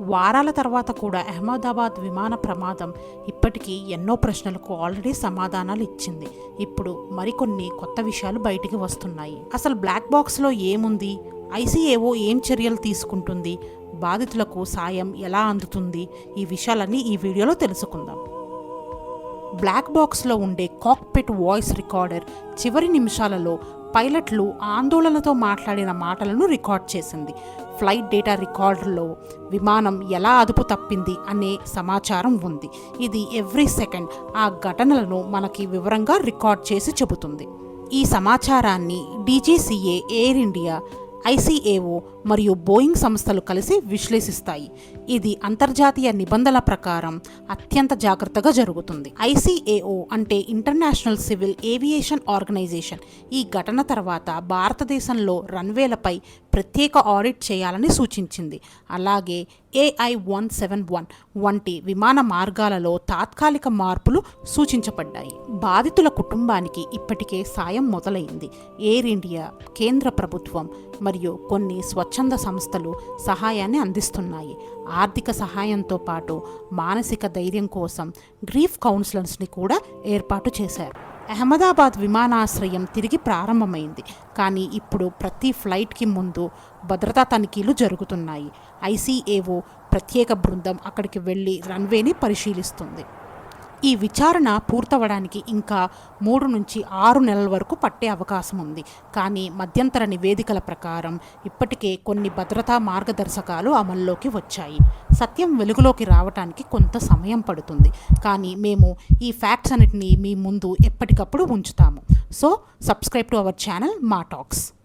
వారాల తర్వాత కూడా అహ్మదాబాద్ విమాన ప్రమాదం ఇప్పటికీ ఎన్నో ప్రశ్నలకు ఆల్రెడీ సమాధానాలు ఇచ్చింది. ఇప్పుడు మరికొన్ని కొత్త విషయాలు బయటికి వస్తున్నాయి. అసలు బ్లాక్ బాక్స్లో ఏముంది? ఐసీఏఓ ఏం చర్యలు తీసుకుంటుంది? బాధితులకు సాయం ఎలా అందుతుంది? ఈ విషయాలన్నీ ఈ వీడియోలో తెలుసుకుందాం. బ్లాక్ బాక్స్లో ఉండే కాక్పిట్ వాయిస్ రికార్డర్ చివరి నిమిషాలలో పైలట్లు ఆందోళనతో మాట్లాడిన మాటలను రికార్డ్ చేసింది. ఫ్లైట్ డేటా రికార్డులో విమానం ఎలా అదుపు తప్పింది అనే సమాచారం ఉంది. ఇది ఎవ్రీ సెకండ్ ఆ ఘటనలను మనకి వివరంగా రికార్డ్ చేసి చెబుతుంది. ఈ సమాచారాన్ని డీజీసీఏ ఎయిర్ ఇండియా ఐసీఏఓ మరియు బోయింగ్ సంస్థలు కలిసి విశ్లేషిస్తాయి. ఇది అంతర్జాతీయ నిబంధనల ప్రకారం అత్యంత జాగ్రత్తగా జరుగుతుంది. ఐసీఏఓ అంటే ఇంటర్నేషనల్ సివిల్ ఏవియేషన్ ఆర్గనైజేషన్. ఈ ఘటన తర్వాత భారతదేశంలో రన్వేలపై ప్రత్యేక ఆడిట్ చేయాలని సూచించింది. అలాగే ఏఐ వన్ సెవెన్ వన్ వంటి విమాన మార్గాలలో తాత్కాలిక మార్పులు సూచించబడ్డాయి. బాధితుల కుటుంబానికి ఇప్పటికే సాయం మొదలైంది. ఎయిర్ ఇండియా కేంద్ర ప్రభుత్వం మరియు కొన్ని స్వచ్ఛంద సంస్థలు సహాయాన్ని అందిస్తున్నాయి. ఆర్థిక సహాయంతో పాటు మానసిక ధైర్యం కోసం గ్రీఫ్ కౌన్సిలర్స్ని కూడా ఏర్పాటు చేశారు. అహ్మదాబాద్ విమానాశ్రయం తిరిగి ప్రారంభమైంది. కానీ ఇప్పుడు ప్రతి ఫ్లైట్కి ముందు భద్రతా తనిఖీలు జరుగుతున్నాయి. ఐసీఏఓ ప్రత్యేక బృందం అక్కడికి వెళ్ళి రన్వేని పరిశీలిస్తుంది. ఈ విచారణ పూర్తవడానికి ఇంకా మూడు నుంచి ఆరు నెలల వరకు పట్టే అవకాశం ఉంది. కానీ మధ్యంతర నివేదికల ప్రకారం ఇప్పటికే కొన్ని భద్రతా మార్గదర్శకాలు అమల్లోకి వచ్చాయి. సత్యం వెలుగులోకి రావడానికి కొంత సమయం పడుతుంది. కానీ మేము ఈ ఫ్యాక్ట్స్ అన్నిటిని మీ ముందు ఎప్పటికప్పుడు ఉంచుతాము. So subscribe to our channel మా టాక్స్.